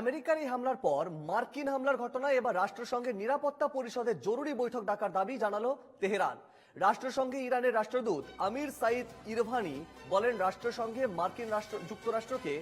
আমেরিকার এই হামলার পর মার্কিন হামলার ঘটনায় এবার রাষ্ট্রসংঘের নিরাপত্তা পরিষদের জরুরি বৈঠক ডাকার দাবি জানালো তেহরান। রাষ্ট্রসংঘে ইরানের রাষ্ট্রদূত আমির সাইদ ইরভানি বলেন, রাষ্ট্রসংঘে মার্কিন রাষ্ট্র, যুক্তরাষ্ট্রকে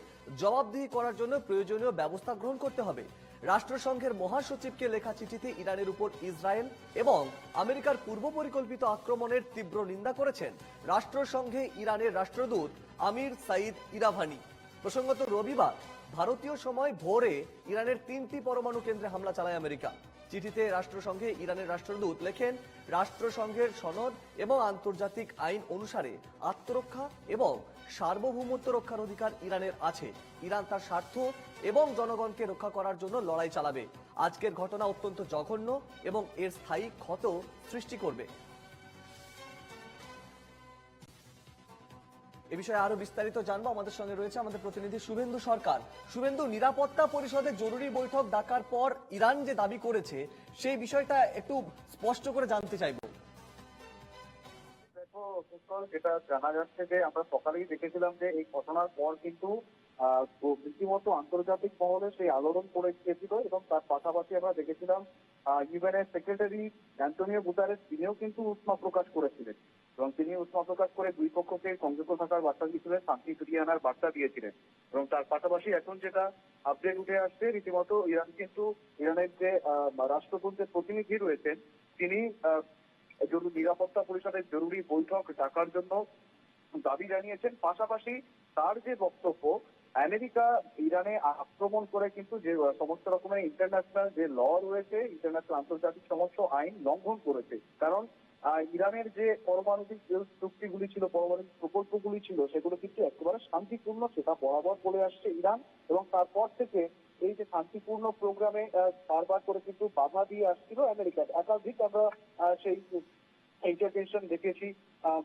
জবাবদিহি করার জন্য প্রয়োজনীয় ব্যবস্থা গ্রহণ করতে হবে। রাষ্ট্রসংঘের মহাসচিবকে লেখা চিঠিতে ইরানের উপর ইসরায়েল এবং আমেরিকার পূর্ব পরিকল্পিত আক্রমণের তীব্র নিন্দা করেছেন রাষ্ট্রসংঘে ইরানের রাষ্ট্রদূত আমির সাইদ ইরাভানি। প্রসঙ্গত রবিবার ভারতীয় সময় ভোরে ইরানের তিনটি পরমাণু কেন্দ্রে হামলা চালায় আমেরিকা। চিঠিতে রাষ্ট্রসংঘে ইরানের রাষ্ট্রদূত লেখেন, রাষ্ট্রসংঘের সনদ এবং আন্তর্জাতিক আইন অনুসারে আত্মরক্ষা এবং সার্বভৌমত্ব রক্ষার অধিকার ইরানের আছে। ইরান তার স্বার্থ এবং জনগণকে রক্ষা করার জন্য লড়াই চালাবে। আজকের ঘটনা অত্যন্ত জঘন্য এবং এর স্থায়ী ক্ষত সৃষ্টি করবে। এ বিষয়ে আরও বিস্তারিত জানব। আমাদের সঙ্গে রয়েছে আমাদের প্রতিনিধি শুভেন্দু সরকার। শুভেন্দু, নিরাপত্তা পরিষদের জরুরি বৈঠক ডাকার পর ইরান যে দাবি করেছে, সেই বিষয়টা একটু স্পষ্ট করে জানতে চাইব। যেটা জানা যাচ্ছে যে আমরা সকালেই দেখেছিলাম যে এই ঘটনার পর কিন্তু রীতিমতো আন্তর্জাতিক মহলে সেই আলোড়ন পড়ে গিয়েছিল এবং তার পাশাপাশি আমরা দেখেছিলাম ইউএনএর সেক্রেটারি অ্যান্টনিও গুতারেস তিনিও কিন্তু উষ্মা প্রকাশ করেছিলেন। এবং তিনি উষ্মা প্রকাশ করে দুই পক্ষকে সংযুক্ত থাকার বার্তা দিয়েছিলেন, শান্তি ফিরিয়ে আনার বার্তা দিয়েছিলেন। এবং তার পাশাপাশি এখন যেটা আপডেট উঠে আসছে, রীতিমতো ইরান কিন্তু ইরানের যে রাষ্ট্রপুঞ্জের প্রতিনিধি রয়েছেন, তিনি জরুরি নিরাপত্তা পরিষদের জরুরি বৈঠক ডাকার জন্য দাবি জানিয়েছেন। পাশাপাশি তার যে বক্তব্য, আমেরিকা ইরানে আক্রমণ করে কিন্তু যে সমস্ত রকমের ইন্টারন্যাশনাল যে ল রয়েছে ইন্টারন্যাশনাল আন্তর্জাতিক সমস্ত আইন লঙ্ঘন করেছে। কারণ ইরানের যে পারমাণবিক চুক্তিগুলি ছিল, পারমাণবিক প্রকল্পগুলি ছিল, সেগুলো কিন্তু একেবারে শান্তিপূর্ণ সেটা বরাবর বলে আসছে ইরান এবং তারপর থেকে এই যে শান্তিপূর্ণ প্রোগ্রামে বারবার করে কিন্তু বাধা দিয়ে আসছিল আমেরিকা। একাধিক আমরা সেই ইন্টারভেনশন দেখেছি।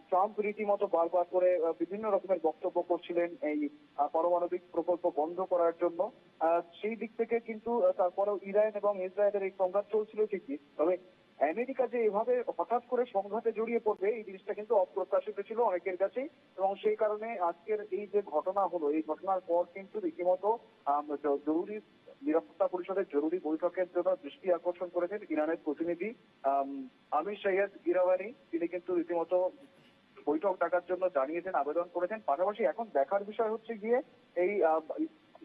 ট্রাম্প রীতিমতো বারবার করে বিভিন্ন রকমের বক্তব্য করছিলেন এই পারমাণবিক প্রকল্প বন্ধ করার জন্য। সেই দিক থেকে কিন্তু তারপরেও ইরান এবং ইসরায়েলের এই সংঘাত চলছিল ঠিকই। তবে আমেরিকা যে এভাবে হঠাৎ করে সংঘাতে জড়িয়ে পড়বে এই জিনিসটা কিন্তু অপ্রত্যাশিত ছিল অনেকের কাছেই এবং সেই কারণে আজকের এই যে ঘটনা হলো এই ঘটনার পর কিন্তু রীতিমতো জরুরি নিরাপত্তা পরিষদের জরুরি বৈঠকের জন্য দৃষ্টি আকর্ষণ করেছেন ইরানের প্রতিনিধি আম, আমির সৈয়দ গিরাওয়ানি। তিনি কিন্তু রীতিমতো বৈঠক ডাকার জন্য জানিয়েছেন আবেদন করেছেন। পাশাপাশি এখন দেখার বিষয় হচ্ছে গিয়ে এই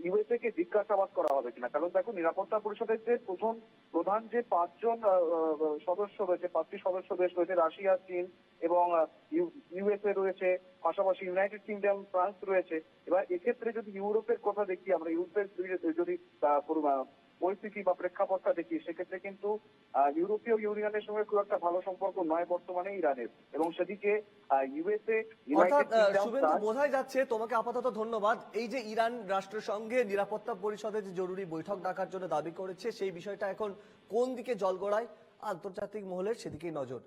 ইউএসএ কে জিজ্ঞাসাবাদ করা হবে কিনা? কারণ দেখো, নিরাপত্তা পরিষদের যে প্রথম, প্রধান যে পাঁচজন সদস্য রয়েছে, পাঁচটি সদস্য দেশ রয়েছে, রাশিয়া, চীন এবং ইউএসএ রয়েছে, পাশাপাশি ইউনাইটেড কিংডম, ফ্রান্স রয়েছে। এবার এক্ষেত্রে যদি ইউরোপের কথা দেখি, আমরা ইউরোপের যদি- পরিস্থিতি বা প্রেক্ষাপটটা দেখি, সেক্ষেত্রে কিন্তু ইউরোপীয় ইউনিয়নের সঙ্গে খুব একটা ভালো সম্পর্ক নয় বর্তমানে ইরানের। এবং সেদিকে ইউএসএ বোঝাই যাচ্ছে তোমাকে আপাতত ধন্যবাদ। এই যে ইরান রাষ্ট্রসংঘে নিরাপত্তা পরিষদের যে জরুরি বৈঠক ডাকার জন্য দাবি করেছে সেই বিষয়টা এখন কোন দিকে জল গড়ায়? আন্তর্জাতিক মহলের সেদিকে নজর।